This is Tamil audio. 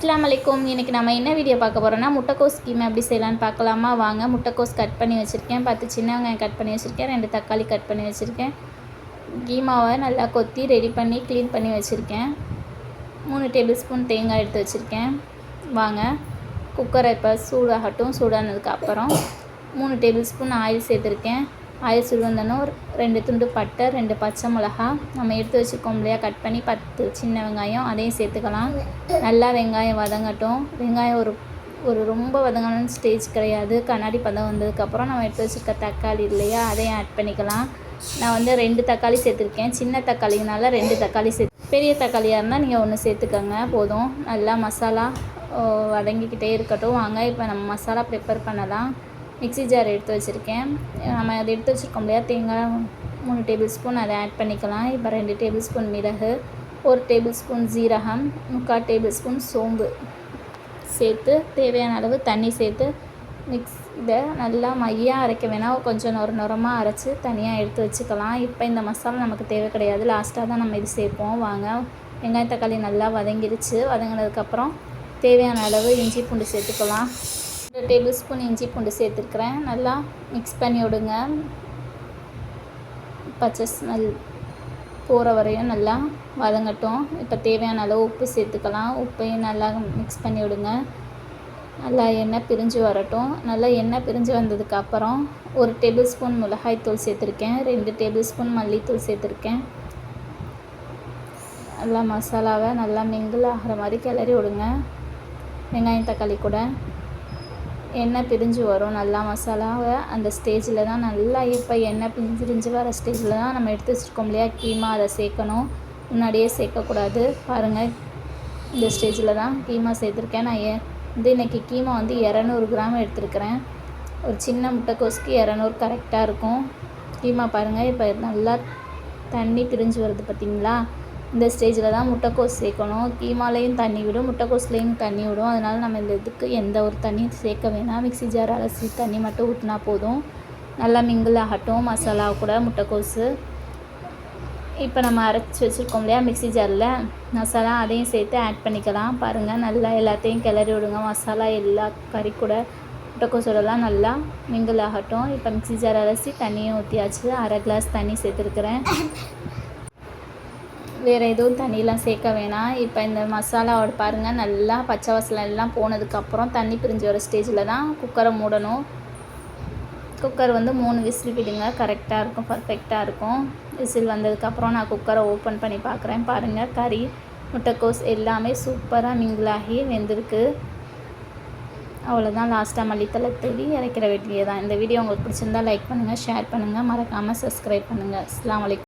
அஸ்லாம் வலைக்கும் இன்றைக்கி நம்ம என்ன வீடியோ பார்க்க போகிறோம்னா முட்டைக்கோஸ் கீமை எப்படி செய்யலான்னு பார்க்கலாமா? வாங்க முட்டைக்கோஸ் கட் பண்ணி வச்சுருக்கேன். பத்து சின்ன வெங்காயம் கட் பண்ணி வச்சுருக்கேன். ரெண்டு தக்காளி கட் பண்ணி வச்சுருக்கேன். கீமாவை நல்லா கொத்தி ரெடி பண்ணி க்ளீன் பண்ணி வச்சுருக்கேன். மூணு டேபிள் ஸ்பூன் தேங்காய் எடுத்து வச்சுருக்கேன். வாங்க குக்கரை இப்போ சூடாகட்டும். சூடானதுக்கு அப்புறம் மூணு டேபிள் ஸ்பூன் ஆயில் சேர்த்துருக்கேன். ஆயில் சுடுவந்தனும் ரெண்டு துண்டு பட்டை ரெண்டு பச்சை மிளகா. நம்ம எடுத்து வச்சுருக்கோம் இல்லையா கட் பண்ணி பத்து சின்ன வெங்காயம் அதையும் சேர்த்துக்கலாம். நல்லா வெங்காயம் வதங்கட்டும். வெங்காயம் ஒரு ஒரு ரொம்ப வதங்கணும்னு ஸ்டேஜ் கிடையாது. கண்ணாடி பதம் வந்ததுக்கப்புறம் நம்ம எடுத்து வச்சுருக்க தக்காளி இல்லையா அதையும் ஆட் பண்ணிக்கலாம். நான் வந்து ரெண்டு தக்காளி சேர்த்துருக்கேன். சின்ன தக்காளினால ரெண்டு தக்காளி சேர்த்து பெரிய தக்காளியாக இருந்தால் நீங்கள் ஒன்று சேர்த்துக்கோங்க போதும். நல்லா மசாலா வதங்கிக்கிட்டே இருக்கட்டும். வாங்க இப்போ நம்ம மசாலா ப்ரிப்பேர் பண்ணலாம். மிக்ஸி ஜார் எடுத்து வச்சுருக்கேன். நம்ம அதை எடுத்து வச்சுருக்கோம் இல்லையா? தேங்காய் மூணு டேபிள் ஸ்பூன் அதை ஆட் பண்ணிக்கலாம். இப்போ ரெண்டு டேபிள் ஸ்பூன் மிளகு ஒரு டேபிள் ஸ்பூன் ஜீரகம் முக்கால் டேபிள் ஸ்பூன் சோம்பு சேர்த்து தேவையான அளவு தண்ணி சேர்த்து மிக்ஸ் இதை நல்லா மையாக அரைக்க வேணால் கொஞ்சம் நொறு நுரமாக அரைச்சி தனியாக எடுத்து வச்சுக்கலாம். இப்போ இந்த மசாலா நமக்கு தேவை கிடையாது. லாஸ்ட்டாக தான் நம்ம இது சேர்ப்போம். வாங்க. வெங்காயத்தக்காளி நல்லா வதங்கிருச்சு. வதங்கினதுக்கப்புறம் தேவையான அளவு இஞ்சி பூண்டு சேர்த்துக்கலாம். ஒரு டேபிள் ஸ்பூன் இஞ்சி பூண்டு சேர்த்துருக்குறேன். நல்லா மிக்ஸ் பண்ணி விடுங்க. பச்சை ஸ்மெல் போகிற வரையும் நல்லா வதங்கட்டும். இப்போ தேவையான அளவு உப்பு சேர்த்துக்கலாம். உப்பையும் நல்லா மிக்ஸ் பண்ணி விடுங்க. நல்லா எண்ணெய் பிரிஞ்சு வரட்டும். நல்லா எண்ணெய் பிரிஞ்சு வந்ததுக்கப்புறம் ஒரு டேபிள் ஸ்பூன் மிளகாய்த்தூள் சேர்த்துருக்கேன். ரெண்டு டேபிள் ஸ்பூன் மல்லித்தூள் சேர்த்துருக்கேன். நல்லா மசாலாவை நல்லா மிங்கிள் ஆகிற மாதிரி கிளறி விடுங்க. வெங்காயம் தக்காளி கூட. எண்ணெய் பிரிஞ்சு வரும்? நல்லா மசாலாவை அந்த ஸ்டேஜில் தான் நல்லா இப்போ எண்ணெய் பிரிஞ்சு பிரிஞ்சு வர ஸ்டேஜில் தான் நம்ம எடுத்து வச்சுருக்கோம் இல்லையா? கீமா அதை சேர்க்கணும். முன்னாடியே சேர்க்கக்கூடாது. பாருங்கள் இந்த ஸ்டேஜில் தான் கீமா சேர்த்துருக்கேன். நான் ஏ வந்து இன்றைக்கி கீமா வந்து இரநூறு கிராம் எடுத்துருக்கிறேன். ஒரு சின்ன முட்டைக்கோஸ்க்கு இரநூறு கரெக்டாக இருக்கும். கீமா பாருங்கள் இப்போ நல்லா தண்ணி பிரிஞ்சு வருது பார்த்திங்களா இந்த ஸ்டேஜில் தான் முட்டைக்கோஸ் சேர்க்கணும். கீமாலையும் தண்ணி விடும் முட்டைக்கோஸ்லேயும் தண்ணி விடும். அதனால் நம்ம இந்த இதுக்கு எந்த ஒரு தண்ணியும் சேர்க்க வேணாம். மிக்ஸி ஜார் அலசி தண்ணி மட்டும் ஊற்றினா போதும். நல்லா மிங்கிள் ஆகட்டும். மசாலா கூட முட்டைக்கோஸு. இப்போ நம்ம அரைச்சி வச்சுருக்கோம் இல்லையா மிக்ஸி ஜாரில். மசாலா அதையும் சேர்த்து ஆட் பண்ணிக்கலாம். பாருங்கள் நல்லா எல்லாத்தையும் கிளறி விடுங்க. மசாலா எல்லா கறி கூட முட்டைக்கோசோடலாம் நல்லா மிங்கிள் ஆகட்டும். இப்போ மிக்ஸி ஜார் அலசி தண்ணியும் ஊற்றியாச்சு அரை கிளாஸ் தண்ணி சேர்த்துருக்குறேன். வேறு எதுவும் தண்ணியெலாம் சேர்க்க வேணாம். இப்போ இந்த மசாலாவோட பாருங்கள் நல்லா பச்சை வாசலை எல்லாம் போனதுக்கப்புறம் தண்ணி பிரிஞ்சு வர ஸ்டேஜில் தான் குக்கரை மூடணும். குக்கர் வந்து மூணு விசில் விடுங்க. கரெக்டாக இருக்கும். பர்ஃபெக்டாக இருக்கும். விசில் வந்ததுக்கப்புறம் நான் குக்கரை ஓப்பன் பண்ணி பார்க்குறேன். பாருங்கள் கறி முட்டைக்கோஸ் எல்லாமே சூப்பராக மிங்கிளாகி வெந்திருக்கு. அவ்வளோதான் லாஸ்ட்டாக மல்லித்தலை தூவி இறக்கிற வேண்டியதான் இந்த வீடியோ உங்களுக்கு பிடிச்சிருந்தா லைக் பண்ணுங்கள் ஷேர் பண்ணுங்கள் மறக்காமல் சப்ஸ்கிரைப் பண்ணுங்கள் அஸ்லாம் வலைக்கம்